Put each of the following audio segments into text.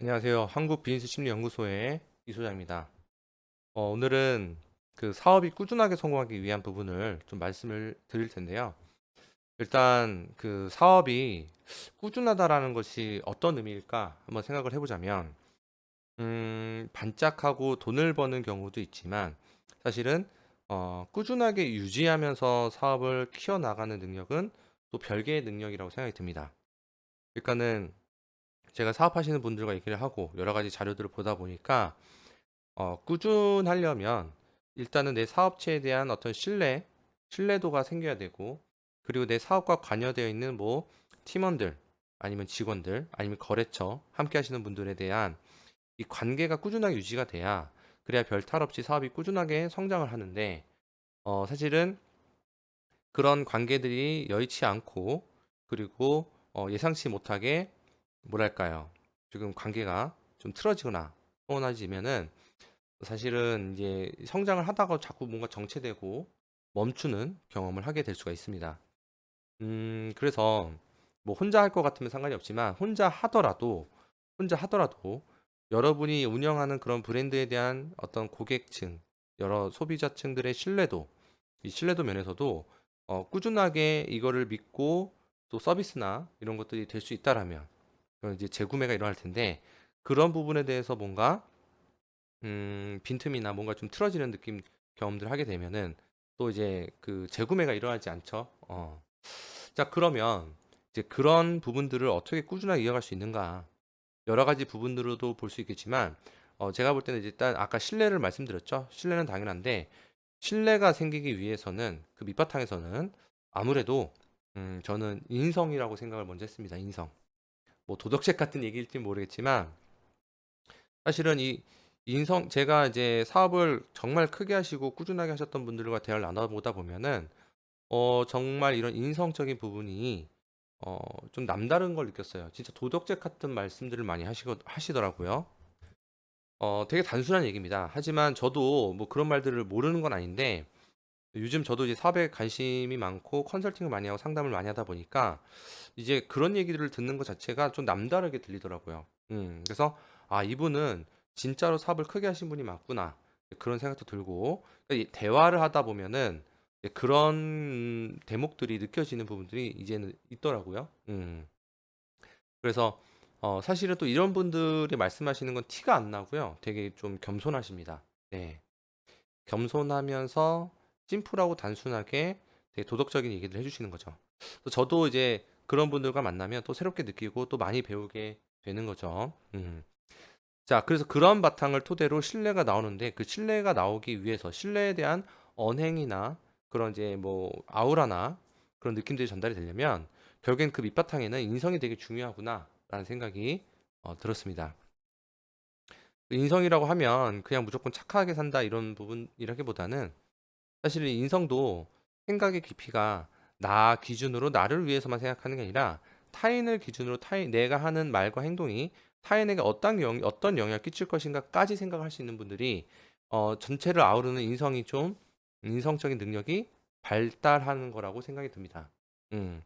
안녕하세요. 한국 비즈니스 심리 연구소의 이 소장입니다. 어, 오늘은 그 사업이 꾸준하게 성공하기 위한 부분을 좀 말씀을 드릴 텐데요. 일단 그 사업이 꾸준하다라는 것이 어떤 의미일까 한번 생각을 해보자면, 음, 반짝하고 돈을 버는 경우도 있지만, 사실은 어, 꾸준하게 유지하면서 사업을 키워나가는 능력은 또 별개의 능력이라고 생각이 듭니다. 그러니까는 제가 사업하시는 분들과 얘기를 하고 여러 가지 자료들을 보다 보니까 어, 꾸준하려면 일단은 내 사업체에 대한 어떤 신뢰, 신뢰도가 생겨야 되고 그리고 내 사업과 관여되어 있는 뭐 팀원들 아니면 직원들 아니면 거래처 함께 하시는 분들에 대한 이 관계가 꾸준하게 유지가 돼야 그래야 별 탈 없이 사업이 꾸준하게 성장을 하는데 어, 사실은 그런 관계들이 여의치 않고 그리고 어, 예상치 못하게 뭐랄까요? 지금 관계가 좀 틀어지거나 소원해지면은 사실은 이제 성장을 하다가 자꾸 뭔가 정체되고 멈추는 경험을 하게 될 수가 있습니다. 음, 그래서 뭐 혼자 할 것 같으면 상관이 없지만 혼자 하더라도 혼자 하더라도 여러분이 운영하는 그런 브랜드에 대한 어떤 고객층, 여러 소비자층들의 신뢰도, 이 신뢰도 면에서도 어, 꾸준하게 이거를 믿고 또 서비스나 이런 것들이 될 수 있다라면 그럼 이제 재구매가 일어날 텐데 그런 부분에 대해서 뭔가 음, 빈틈이나 뭔가 좀 틀어지는 느낌 경험들 하게 되면은 또 이제 그 재구매가 일어나지 않죠. 어. 자, 그러면 이제 그런 부분들을 어떻게 꾸준하게 이어갈 수 있는가? 여러 가지 부분으로도 볼 수 있겠지만 어, 제가 볼 때는 일단 아까 신뢰를 말씀드렸죠. 신뢰는 당연한데 신뢰가 생기기 위해서는 그 밑바탕에서는 아무래도 음, 저는 인성이라고 생각을 먼저 했습니다. 인성. 뭐 도덕책 같은 얘기일지 모르겠지만 사실은 이 인성 제가 이제 사업을 정말 크게 하시고 꾸준하게 하셨던 분들과 대화를 나눠보다 보면은 어 정말 이런 인성적인 부분이 어 좀 남다른 걸 느꼈어요. 진짜 도덕책 같은 말씀들을 많이 하시거 하시더라고요. 어 되게 단순한 얘기입니다. 하지만 저도 뭐 그런 말들을 모르는 건 아닌데 요즘 저도 이제 사업에 관심이 많고 컨설팅을 많이 하고 상담을 많이 하다 보니까 이제 그런 얘기들을 듣는 것 자체가 좀 남다르게 들리더라고요. 음, 그래서 아, 이분은 진짜로 사업을 크게 하신 분이 맞구나. 그런 생각도 들고 그러니까 이 대화를 하다 보면은 그런 대목들이 느껴지는 부분들이 이제는 있더라고요. 음. 그래서 어, 사실은 또 이런 분들이 말씀하시는 건 티가 안 나고요. 되게 좀 겸손하십니다. 네. 겸손하면서 심플하고 단순하게 되게 도덕적인 얘기를 해주시는 거죠. 또 저도 이제 그런 분들과 만나면 또 새롭게 느끼고 또 많이 배우게 되는 거죠. 음. 자, 그래서 그런 바탕을 토대로 신뢰가 나오는데 그 신뢰가 나오기 위해서 신뢰에 대한 언행이나 그런 이제 뭐 아우라나 그런 느낌들이 전달이 되려면 결국엔 그 밑바탕에는 인성이 되게 중요하구나라는 생각이 어, 들었습니다. 인성이라고 하면 그냥 무조건 착하게 산다 이런 부분 이라기보다는 사실 인성도 생각의 깊이가 나 기준으로 나를 위해서만 생각하는 게 아니라 타인을 기준으로 타인 내가 하는 말과 행동이 타인에게 어떤 영, 어떤 영향을 끼칠 것인가까지 생각할 수 있는 분들이 어, 전체를 아우르는 인성이 좀 인성적인 능력이 발달하는 거라고 생각이 듭니다. 음.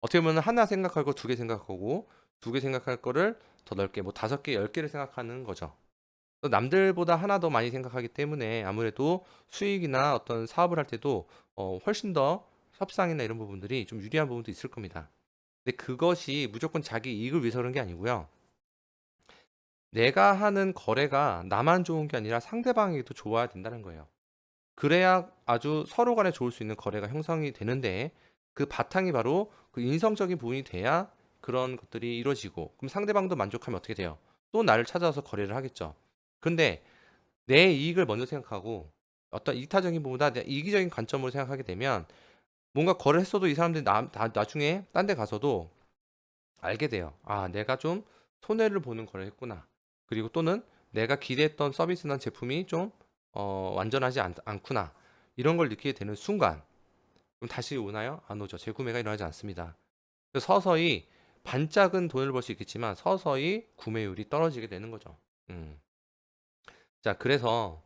어떻게 보면 하나 생각하고 두 개 생각하고 두 개 생각할 거를 더 넓게 뭐 다섯 개, 열 개를 생각하는 거죠. 또 남들보다 하나 더 많이 생각하기 때문에 아무래도 수익이나 어떤 사업을 할 때도 어, 훨씬 더 협상이나 이런 부분들이 좀 유리한 부분도 있을 겁니다. 근데 그것이 무조건 자기 이익을 위해서 그런 게 아니고요. 내가 하는 거래가 나만 좋은 게 아니라 상대방에게도 좋아야 된다는 거예요. 그래야 아주 서로 간에 좋을 수 있는 거래가 형성이 되는데 그 바탕이 바로 그 인성적인 부분이 돼야 그런 것들이 이루어지고 그럼 상대방도 만족하면 어떻게 돼요? 또 나를 찾아와서 거래를 하겠죠. 근데 내 이익을 먼저 생각하고 어떤 이타적인 부분보다 내 이기적인 관점으로 생각하게 되면 뭔가 거래를 했어도 이 사람들이 나, 다, 나중에 딴 데 가서도 알게 돼요. 아, 내가 좀 손해를 보는 거래를 했구나. 그리고 또는 내가 기대했던 서비스나 제품이 좀 어, 완전하지 않, 않구나. 이런 걸 느끼게 되는 순간 그럼 다시 오나요? 안 오죠. 재구매가 일어나지 않습니다. 서서히 반짝은 돈을 벌 수 있겠지만 서서히 구매율이 떨어지게 되는 거죠. 음. 자, 그래서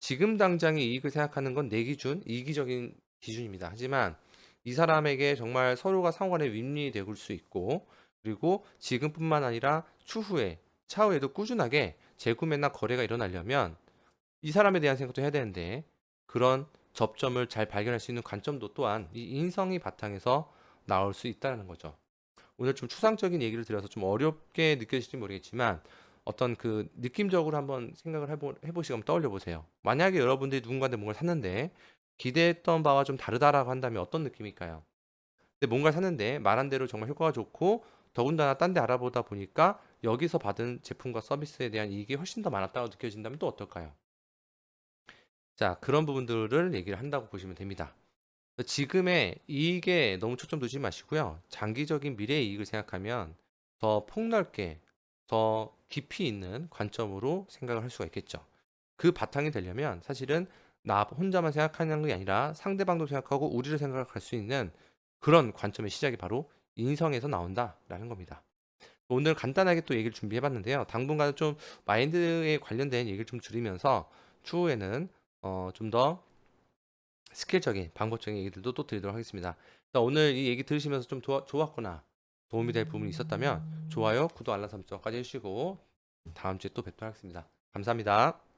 지금 당장의 이익을 생각하는 건 내 기준, 이기적인 기준입니다. 하지만 이 사람에게 정말 서로가 상관에 윈윈이 되고 수 있고 그리고 지금뿐만 아니라 추후에 차후에도 꾸준하게 재구매나 거래가 일어나려면 이 사람에 대한 생각도 해야 되는데 그런 접점을 잘 발견할 수 있는 관점도 또한 이 인성이 바탕에서 나올 수 있다는 거죠. 오늘 좀 추상적인 얘기를 드려서 좀 어렵게 느껴질지 모르겠지만 어떤 그 느낌적으로 한번 생각을 해보, 해보시고 떠올려 보세요. 만약에 여러분들이 누군가한테 뭔가를 샀는데 기대했던 바와 좀 다르다라고 한다면 어떤 느낌일까요? 근데 뭔가를 샀는데 말한 대로 정말 효과가 좋고 더군다나 딴 데 알아보다 보니까 여기서 받은 제품과 서비스에 대한 이익이 훨씬 더 많았다고 느껴진다면 또 어떨까요? 자, 그런 부분들을 얘기를 한다고 보시면 됩니다. 지금의 이익에 너무 초점 두지 마시고요. 장기적인 미래의 이익을 생각하면 더 폭넓게, 더 깊이 있는 관점으로 생각을 할 수가 있겠죠. 그 바탕이 되려면 사실은 나 혼자만 생각하는 게 아니라 상대방도 생각하고 우리를 생각할 수 있는 그런 관점의 시작이 바로 인성에서 나온다라는 겁니다. 오늘 간단하게 또 얘기를 준비해 봤는데요. 당분간 좀 마인드에 관련된 얘기를 좀 줄이면서 추후에는 어, 좀 더 스킬적인 방법적인 얘기들도 또 드리도록 하겠습니다. 자, 오늘 이 얘기 들으시면서 좀 좋았거나 도움이 될 부분이 있었다면 좋아요, 구독, 알람 설정까지 해주시고 다음 주에 또 뵙도록 하겠습니다. 감사합니다.